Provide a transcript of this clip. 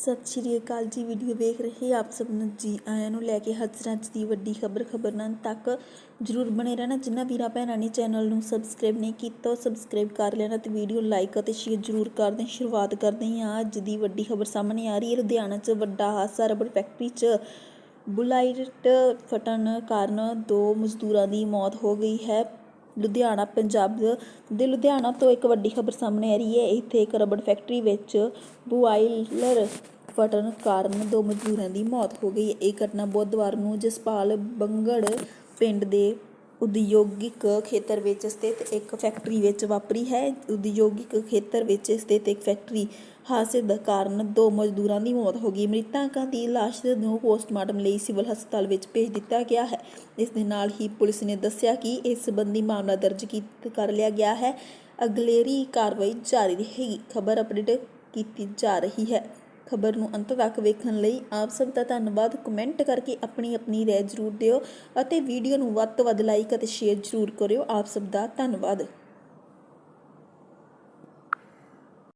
ਸਤਿ ਸ਼੍ਰੀ ਅਕਾਲ ਜੀ, ਵੀਡੀਓ ਵੇਖ ਰਹੇ ਆਪ ਸਭ ਨੂੰ ਜੀ, ਆਇਆਂ ਨੂੰ ਲੈ ਕੇ ਹਾਜ਼ਰਾਂ ਅੱਜ ਦੀ ਵੱਡੀ ਖਬਰ, ਖਬਰਾਂ ਤੱਕ ਜਰੂਰ ਬਣੇ ਰਹਿਣਾ। ਜਿਨ੍ਹਾਂ ਵੀਰਾਂ ਭੈਣਾਂ ਨੇ ਚੈਨਲ ਨੂੰ ਸਬਸਕ੍ਰਾਈਬ ਨਹੀਂ ਕੀਤਾ, ਉਹ ਸਬਸਕ੍ਰਾਈਬ ਕਰ ਲੈਣਾ ਤੇ ਵੀਡੀਓ ਲਾਈਕ ਅਤੇ ਸ਼ੇਅਰ ਜਰੂਰ ਕਰ ਦੇਣ। ਸ਼ੁਰੂਆਤ ਕਰਦੇ ਹਾਂ ਅੱਜ ਦੀ ਵੱਡੀ ਖਬਰ ਸਾਹਮਣੇ ਆ ਰਹੀ ਹੈ। ਲੁਧਿਆਣਾ 'ਚ ਵੱਡਾ ਹਾਦਸਾ, ਰਬੜ ਫੈਕਟਰੀ 'ਚ ਬੁਲਾਈਟ ਫਟਣ ਕਾਰਨ ਦੋ ਮਜ਼ਦੂਰਾਂ ਦੀ ਮੌਤ ਹੋ ਗਈ ਹੈ। ਲੁਧਿਆਣਾ, ਪੰਜਾਬ ਦੇ ਲੁਧਿਆਣਾ ਤੋਂ ਇੱਕ ਵੱਡੀ ਖਬਰ ਸਾਹਮਣੇ ਆ ਰਹੀ ਹੈ। ਇੱਥੇ ਇੱਕ ਰਬੜ ਫੈਕਟਰੀ ਵਿੱਚ ਬੁਆਇਲਰ ਫਟਣ ਕਾਰਨ ਦੋ ਮਜ਼ਦੂਰਾਂ ਦੀ ਮੌਤ ਹੋ ਗਈ। ਇਹ ਘਟਨਾ ਬੁੱਧਵਾਰ ਨੂੰ ਜਸਪਾਲ ਬੰਗੜ ਪਿੰਡ ਦੇ ਉਦਯੋਗਿਕ ਖੇਤਰ ਵਿੱਚ ਸਥਿਤ ਇੱਕ ਫੈਕਟਰੀ ਵਿੱਚ ਵਾਪਰੀ ਹੈ। ਉਦਯੋਗਿਕ ਖੇਤਰ ਵਿੱਚ ਸਥਿਤ ਇੱਕ ਫੈਕਟਰੀ ਹਾਦਸੇ ਦਾ ਕਾਰਨ ਦੋ ਮਜ਼ਦੂਰਾਂ ਦੀ ਮੌਤ ਹੋ ਗਈ। ਮ੍ਰਿਤਕਾਂ ਦੀ ਲਾਸ਼ ਨੂੰ ਪੋਸਟਮਾਰਟਮ ਲਈ ਸਿਵਲ ਹਸਪਤਾਲ ਵਿੱਚ ਭੇਜ ਦਿੱਤਾ ਗਿਆ ਹੈ। ਇਸ ਦੇ ਨਾਲ ਹੀ ਪੁਲਿਸ ਨੇ ਦੱਸਿਆ ਕਿ ਇਸ ਸੰਬੰਧੀ ਮਾਮਲਾ ਦਰਜ ਕੀਤ ਕਰ ਲਿਆ ਗਿਆ ਹੈ। ਅਗਲੇਰੀ ਕਾਰਵਾਈ ਜਾਰੀ ਰਹੇਗੀ। ਖਬਰ ਅਪਡੇਟ ਕੀਤੀ ਜਾ ਰਹੀ ਹੈ। ਖਬਰ ਨੂੰ ਅੰਤ ਤੱਕ ਵੇਖਣ ਲਈ ਆਪ ਸਭ ਦਾ ਧੰਨਵਾਦ। ਕਮੈਂਟ ਕਰਕੇ ਆਪਣੀ ਆਪਣੀ ਰਾਏ ਜ਼ਰੂਰ ਦਿਓ ਅਤੇ ਵੀਡੀਓ ਨੂੰ ਵੱਧ ਤੋਂ ਵੱਧ ਲਾਈਕ ਅਤੇ ਸ਼ੇਅਰ ਜ਼ਰੂਰ ਕਰਿਓ। ਆਪ ਸਭ ਦਾ ਧੰਨਵਾਦ।